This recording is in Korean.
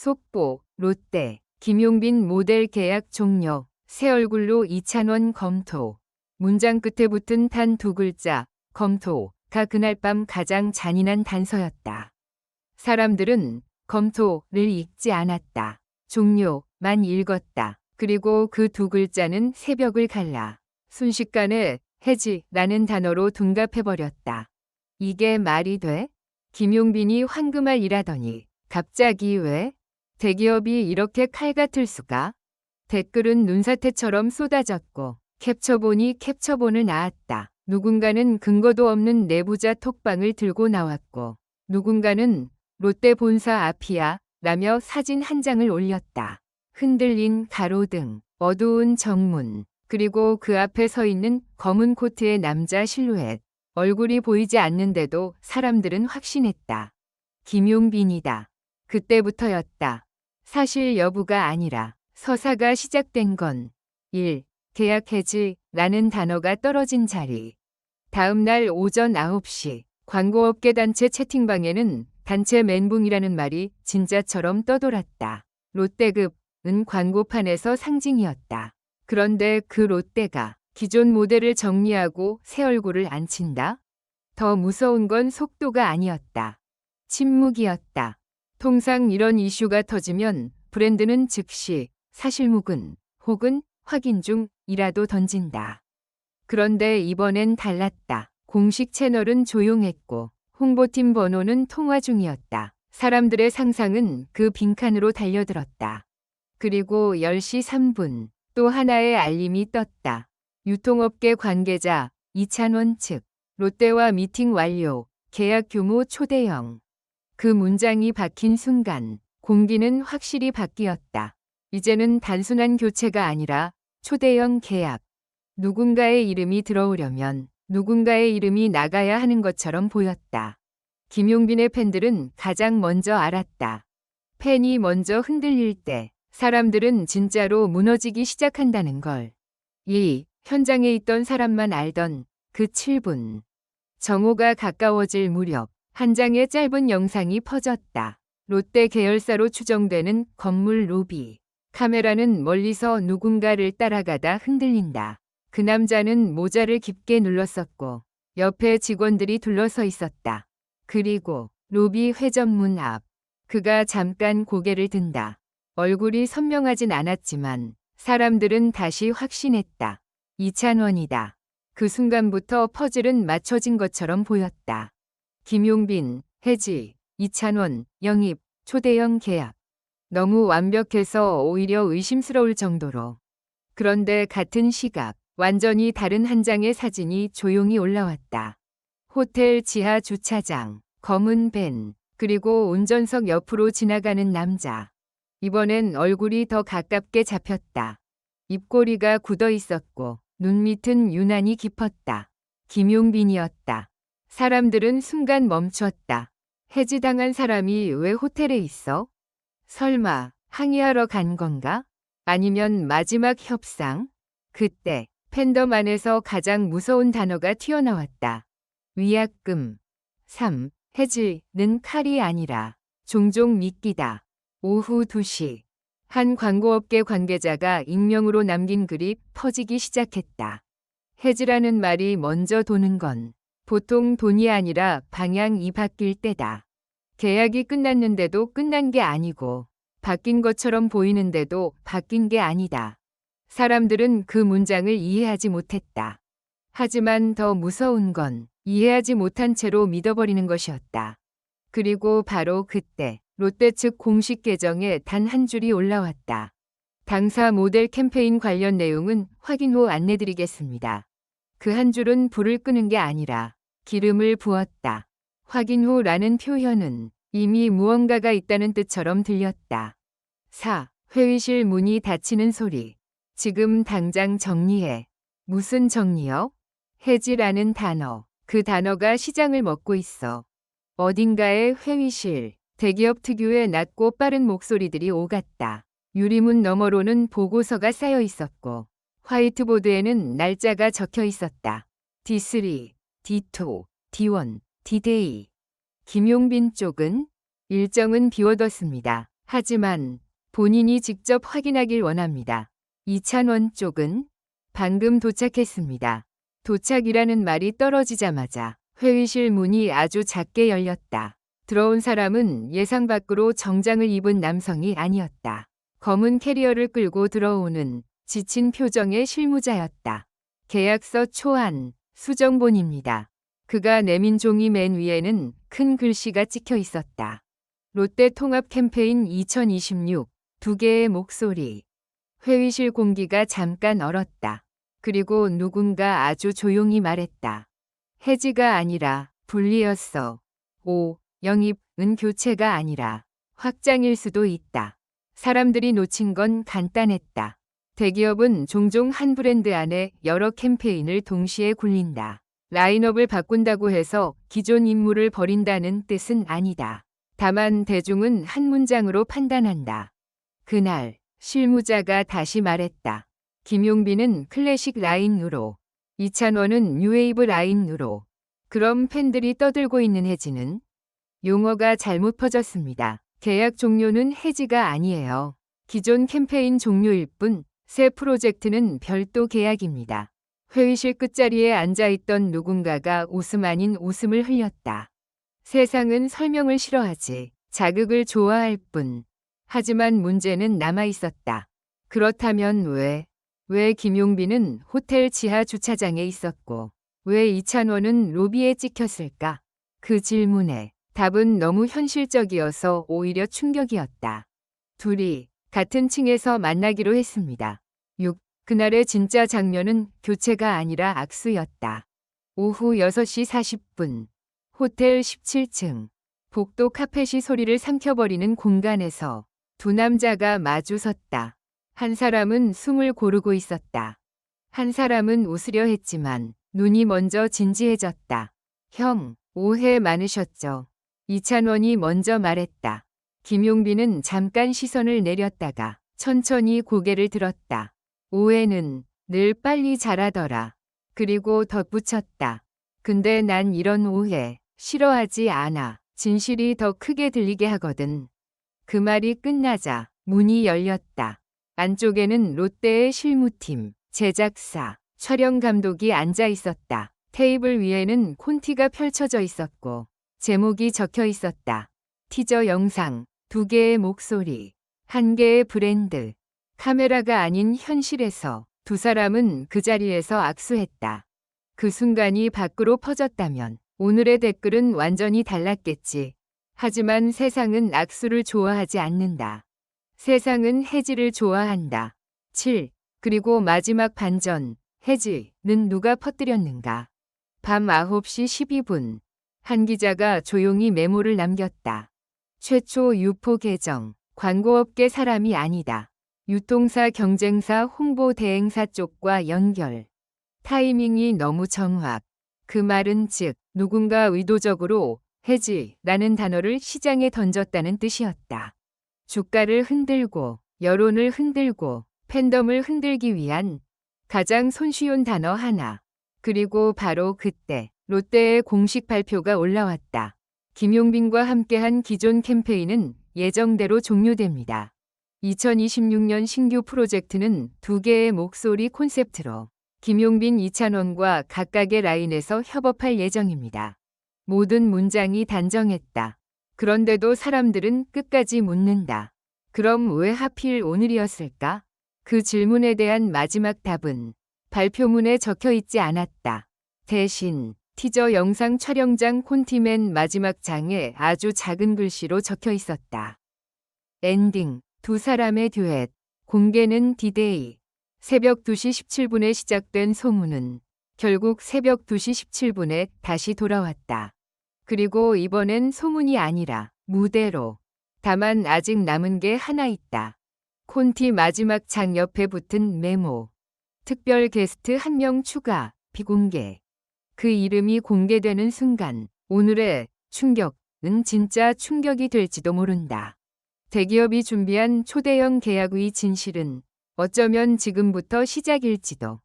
속보, 롯데, 김용빈 모델 계약 종료, 새 얼굴로 이찬원 검토. 문장 끝에 붙은 단 두 글자, 검토가 그날 밤 가장 잔인한 단서였다. 사람들은 검토를 읽지 않았다. 종료만 읽었다. 그리고 그 두 글자는 새벽을 갈라 순식간에 해지라는 단어로 둔갑해버렸다. 이게 말이 돼? 김용빈이 황금알 일하더니 갑자기 왜? 대기업이 이렇게 칼 같을 수가? 댓글은 눈사태처럼 쏟아졌고 캡처본이 캡처본을 낳았다. 누군가는 근거도 없는 내부자 톡방을 들고 나왔고 누군가는 롯데 본사 앞이야 라며 사진 한 장을 올렸다. 흔들린 가로등, 어두운 정문, 그리고 그 앞에 서 있는 검은 코트의 남자 실루엣. 얼굴이 보이지 않는데도 사람들은 확신했다. 김용빈이다. 그때부터였다. 사실 여부가 아니라 서사가 시작된 건 1. 계약 해지라는 단어가 떨어진 자리. 다음 날 오전 9시 광고업계 단체 채팅방에는 단체 멘붕이라는 말이 진짜처럼 떠돌았다. 롯데급은 광고판에서 상징이었다. 그런데 그 롯데가 기존 모델을 정리하고 새 얼굴을 앉힌다? 더 무서운 건 속도가 아니었다. 침묵이었다. 통상 이런 이슈가 터지면 브랜드는 즉시 사실무근 혹은 확인 중이라도 던진다. 그런데 이번엔 달랐다. 공식 채널은 조용했고 홍보팀 번호는 통화 중이었다. 사람들의 상상은 그 빈칸으로 달려들었다. 그리고 10시 3분 또 하나의 알림이 떴다. 유통업계 관계자 이찬원 측 롯데와 미팅 완료 계약 규모 초대형 그 문장이 박힌 순간 공기는 확실히 바뀌었다. 이제는 단순한 교체가 아니라 초대형 계약. 누군가의 이름이 들어오려면 누군가의 이름이 나가야 하는 것처럼 보였다. 김용빈의 팬들은 가장 먼저 알았다. 팬이 먼저 흔들릴 때 사람들은 진짜로 무너지기 시작한다는 걸. 이 현장에 있던 사람만 알던 그 7분. 정오가 가까워질 무렵 한 장의 짧은 영상이 퍼졌다. 롯데 계열사로 추정되는 건물 로비. 카메라는 멀리서 누군가를 따라가다 흔들린다. 그 남자는 모자를 깊게 눌렀었고 옆에 직원들이 둘러서 있었다. 그리고 로비 회전문 앞. 그가 잠깐 고개를 든다. 얼굴이 선명하진 않았지만 사람들은 다시 확신했다. 이찬원이다. 그 순간부터 퍼즐은 맞춰진 것처럼 보였다. 김용빈, 해지, 이찬원, 영입, 초대형 계약. 너무 완벽해서 오히려 의심스러울 정도로. 그런데 같은 시각, 완전히 다른 한 장의 사진이 조용히 올라왔다. 호텔 지하 주차장, 검은 밴, 그리고 운전석 옆으로 지나가는 남자. 이번엔 얼굴이 더 가깝게 잡혔다. 입꼬리가 굳어 있었고 눈 밑은 유난히 깊었다. 김용빈이었다. 사람들은 순간 멈췄다. 해지당한 사람이 왜 호텔에 있어? 설마 항의하러 간 건가? 아니면 마지막 협상? 그때 팬덤 안에서 가장 무서운 단어가 튀어나왔다. 위약금. 3. 해지는 칼이 아니라 종종 미끼다. 오후 2시. 한 광고업계 관계자가 익명으로 남긴 글이 퍼지기 시작했다. 해지라는 말이 먼저 도는 건 보통 돈이 아니라 방향이 바뀔 때다. 계약이 끝났는데도 끝난 게 아니고 바뀐 것처럼 보이는데도 바뀐 게 아니다. 사람들은 그 문장을 이해하지 못했다. 하지만 더 무서운 건 이해하지 못한 채로 믿어버리는 것이었다. 그리고 바로 그때 롯데 측 공식 계정에 단 한 줄이 올라왔다. 당사 모델 캠페인 관련 내용은 확인 후 안내드리겠습니다. 그 한 줄은 불을 끄는 게 아니라 기름을 부었다. 확인 후 라는 표현은 이미 무언가가 있다는 뜻처럼 들렸다. 4. 회의실 문이 닫히는 소리. 지금 당장 정리해. 무슨 정리요? 해지라는 단어. 그 단어가 시장을 먹고 있어. 어딘가의 회의실. 대기업 특유의 낮고 빠른 목소리들이 오갔다. 유리문 너머로는 보고서가 쌓여 있었고 화이트보드에는 날짜가 적혀 있었다. D3, D2, D1, D-Day. 김용빈 쪽은 일정은 비워뒀습니다. 하지만 본인이 직접 확인하길 원합니다. 이찬원 쪽은 방금 도착했습니다. 도착이라는 말이 떨어지자마자 회의실 문이 아주 작게 열렸다. 들어온 사람은 예상 밖으로 정장을 입은 남성이 아니었다. 검은 캐리어를 끌고 들어오는 지친 표정의 실무자였다. 계약서 초안, 수정본입니다. 그가 내민 종이 맨 위에는 큰 글씨가 찍혀 있었다. 롯데 통합 캠페인 2026 두 개의 목소리. 회의실 공기가 잠깐 얼었다. 그리고 누군가 아주 조용히 말했다. 해지가 아니라 분리였어. 오, 영입은 교체가 아니라 확장일 수도 있다. 사람들이 놓친 건 간단했다. 대기업은 종종 한 브랜드 안에 여러 캠페인을 동시에 굴린다. 라인업을 바꾼다고 해서 기존 임무를 버린다는 뜻은 아니다. 다만 대중은 한 문장으로 판단한다. 그날 실무자가 다시 말했다. 김용빈은 클래식 라인으로, 이찬원은 뉴웨이브 라인으로. 그럼 팬들이 떠들고 있는 해지는 용어가 잘못 퍼졌습니다. 계약 종료는 해지가 아니에요. 기존 캠페인 종료일 뿐 새 프로젝트는 별도 계약입니다. 회의실 끝자리에 앉아있던 누군가가 웃음 아닌 웃음을 흘렸다. 세상은 설명을 싫어하지 자극을 좋아할 뿐. 하지만 문제는 남아 있었다. 그렇다면 왜, 왜 김용빈은 호텔 지하 주차장에 있었고, 왜 이찬원은 로비에 찍혔을까? 그 질문에 답은 너무 현실적이어서 오히려 충격이었다. 둘이 같은 층에서 만나기로 했습니다. 6. 그날의 진짜 장면은 교체가 아니라 악수였다. 오후 6시 40분. 호텔 17층. 복도 카펫이 소리를 삼켜버리는 공간에서 두 남자가 마주 섰다. 한 사람은 숨을 고르고 있었다. 한 사람은 웃으려 했지만 눈이 먼저 진지해졌다. 형, 오해 많으셨죠? 이찬원이 먼저 말했다. 김용빈은 잠깐 시선을 내렸다가 천천히 고개를 들었다. 오해는 늘 빨리 자라더라. 그리고 덧붙였다. 근데 난 이런 오해 싫어하지 않아. 진실이 더 크게 들리게 하거든. 그 말이 끝나자 문이 열렸다. 안쪽에는 롯데의 실무팀, 제작사, 촬영 감독이 앉아 있었다. 테이블 위에는 콘티가 펼쳐져 있었고 제목이 적혀 있었다. 티저 영상, 두 개의 목소리, 한 개의 브랜드. 카메라가 아닌 현실에서 두 사람은 그 자리에서 악수했다. 그 순간이 밖으로 퍼졌다면 오늘의 댓글은 완전히 달랐겠지. 하지만 세상은 악수를 좋아하지 않는다. 세상은 해지를 좋아한다. 7. 그리고 마지막 반전. 해지는 누가 퍼뜨렸는가? 밤 9시 12분. 한 기자가 조용히 메모를 남겼다. 최초 유포 계정. 광고업계 사람이 아니다. 유통사 경쟁사 홍보 대행사 쪽과 연결. 타이밍이 너무 정확. 그 말은 즉 누군가 의도적으로 해지 라는 단어를 시장에 던졌다는 뜻이었다. 주가를 흔들고 여론을 흔들고 팬덤을 흔들기 위한 가장 손쉬운 단어 하나. 그리고 바로 그때 롯데의 공식 발표가 올라왔다. 김용빈과 함께한 기존 캠페인은 예정대로 종료됩니다. 2026년 신규 프로젝트는 두 개의 목소리 콘셉트로 김용빈 이찬원과 각각의 라인에서 협업할 예정입니다. 모든 문장이 단정했다. 그런데도 사람들은 끝까지 묻는다. 그럼 왜 하필 오늘이었을까? 그 질문에 대한 마지막 답은 발표문에 적혀 있지 않았다. 대신 티저 영상 촬영장 콘티맨 마지막 장에 아주 작은 글씨로 적혀 있었다. 엔딩, 두 사람의 듀엣, 공개는 디데이. 새벽 2시 17분에 시작된 소문은 결국 새벽 2시 17분에 다시 돌아왔다. 그리고 이번엔 소문이 아니라 무대로. 다만 아직 남은 게 하나 있다. 콘티 마지막 장 옆에 붙은 메모. 특별 게스트 한 명 추가, 비공개. 그 이름이 공개되는 순간 오늘의 충격은 진짜 충격이 될지도 모른다. 대기업이 준비한 초대형 계약의 진실은 어쩌면 지금부터 시작일지도.